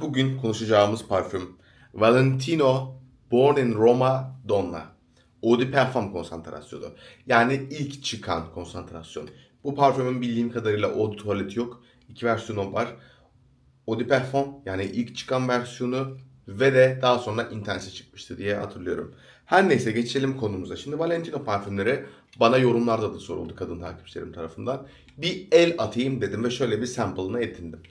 Bugün konuşacağımız parfüm Valentino Born in Roma Donna. Eau de Parfum konsantrasyonu. Yani ilk çıkan konsantrasyon. Bu parfümün bildiğim kadarıyla Eau de Toilette yok. İki versiyonu var. Eau de Parfum yani ilk çıkan versiyonu ve de daha sonra Intense çıkmıştı diye hatırlıyorum. Her neyse geçelim konumuza. Şimdi Valentino parfümleri bana yorumlarda da soruldu kadın takipçilerim tarafından. Bir el atayım dedim ve şöyle bir sample'ını edindim.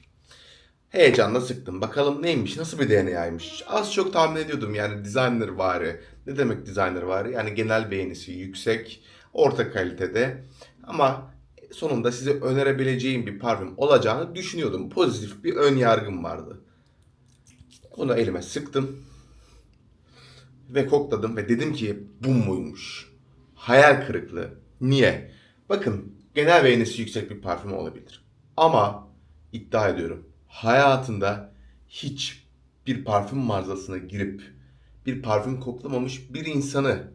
Heyecanla sıktım. Bakalım neymiş, nasıl bir DNA'ymış. Az çok tahmin ediyordum yani designer vari. Ne demek designer vari? Yani genel beğenisi yüksek, orta kalitede. Ama sonunda size önerebileceğim bir parfüm olacağını düşünüyordum. Pozitif bir ön yargım vardı. Bunu elime sıktım. Ve kokladım ve dedim ki bu muymuş? Hayal kırıklığı. Niye? Bakın genel beğenisi yüksek bir parfüm olabilir. Ama iddia ediyorum hayatında hiç bir parfüm mağazasına girip bir parfüm koklamamış bir insanı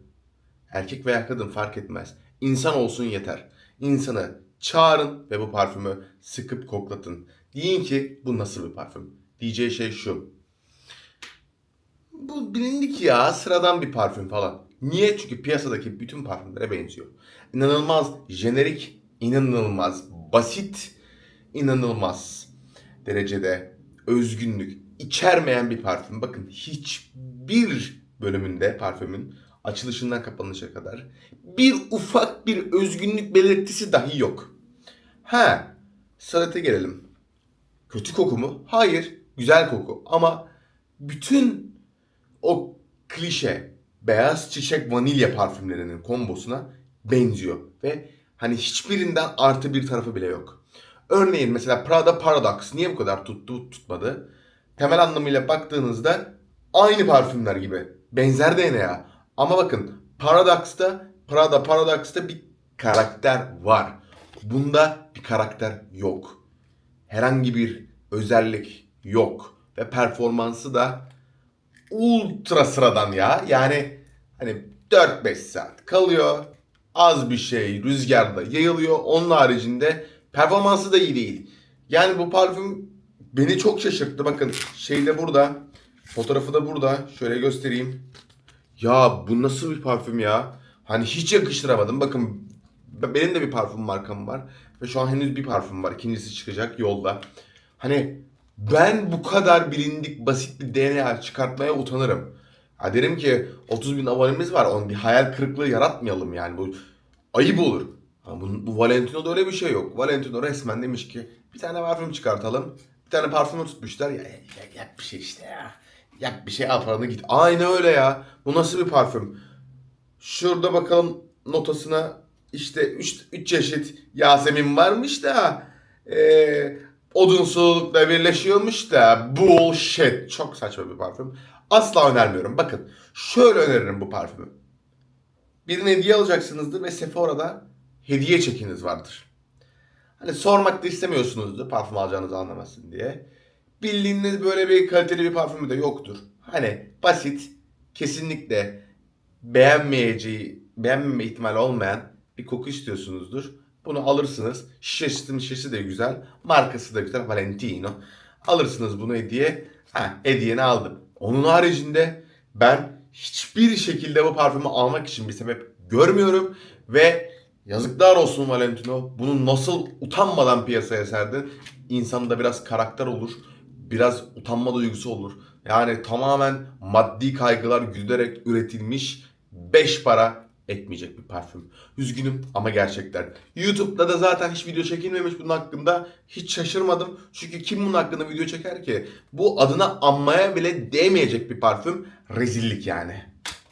erkek veya kadın fark etmez. İnsan olsun yeter. İnsanı çağırın ve bu parfümü sıkıp koklatın. Deyin ki bu nasıl bir parfüm? Diyeceği şey şu. Bu bilindik ya sıradan bir parfüm falan. Niye? Çünkü piyasadaki bütün parfümlere benziyor. İnanılmaz jenerik, inanılmaz basit, inanılmaz derecede özgünlük içermeyen bir parfüm. Bakın hiçbir bölümünde parfümün açılışından kapanışa kadar bir ufak bir özgünlük belirtisi dahi yok. Ha, salate gelelim. Kötü koku mu? Hayır, güzel koku ama bütün o klişe beyaz çiçek vanilya parfümlerinin kombosuna benziyor ve hani hiçbirinden artı bir tarafı bile yok. Örneğin mesela Prada Paradox niye bu kadar tuttu tutmadı? Temel anlamıyla baktığınızda aynı parfümler gibi. Benzer DNA. Ama bakın Paradox'ta Prada Paradox'ta bir karakter var. Bunda bir karakter yok. Herhangi bir özellik yok. Ve performansı da ultra sıradan ya. Yani hani 4-5 saat kalıyor. Az bir şey rüzgarda yayılıyor. Onun haricinde performansı da iyi değil. Yani bu parfüm beni çok şaşırttı. Bakın şeyde burada. Fotoğrafı da burada. Şöyle göstereyim. Ya bu nasıl bir parfüm ya? Hani hiç yakıştıramadım. Bakın benim de bir parfüm markam var. Ve şu an henüz bir parfüm var. İkincisi çıkacak yolda. Hani ben bu kadar bilindik basit bir DNA çıkartmaya utanırım. Ha derim ki 30 bin abonemiz var. Onun bir hayal kırıklığı yaratmayalım yani. Bu ayıp olur. Ha, bu, bu Valentino'da öyle bir şey yok. Valentino resmen demiş ki bir tane parfüm çıkartalım. Bir tane parfümü tutmuşlar. Ya, ya, yap bir şey işte ya. Yap bir şey al paranı git. Aynı öyle ya. Bu nasıl bir parfüm? Şurada bakalım notasına işte 3 çeşit Yasemin varmış da e, odunsulukla birleşiyormuş da bullshit. Çok saçma bir parfüm. Asla önermiyorum. Bakın şöyle öneririm bu parfümü. Birine hediye alacaksınızdır ve Sephora'da hediye çekiniz vardır. Hani sormak da istemiyorsunuzdur parfüm alacağınızı anlamasın diye. Bildiğiniz böyle bir kaliteli bir parfümü de yoktur. Hani basit, kesinlikle beğenmeyeceği, beğenmeme ihtimali olmayan bir koku istiyorsunuzdur. Bunu alırsınız. Şişesi, şişesi de güzel. Markası da güzel. Valentino. Alırsınız bunu hediye. Ha, hediyeni aldım. Onun haricinde ben hiçbir şekilde bu parfümü almak için bir sebep görmüyorum. Ve yazıklar olsun Valentino. Bunu nasıl utanmadan piyasaya serdin. İnsanda biraz karakter olur. Biraz utanma duygusu olur. Yani tamamen maddi kaygılar güderek üretilmiş 5 para etmeyecek bir parfüm. Üzgünüm ama gerçekten. YouTube'da da zaten hiç video çekilmemiş bunun hakkında. Hiç şaşırmadım. Çünkü kim bunun hakkında video çeker ki? Bu adına anmaya bile değmeyecek bir parfüm. Rezillik yani.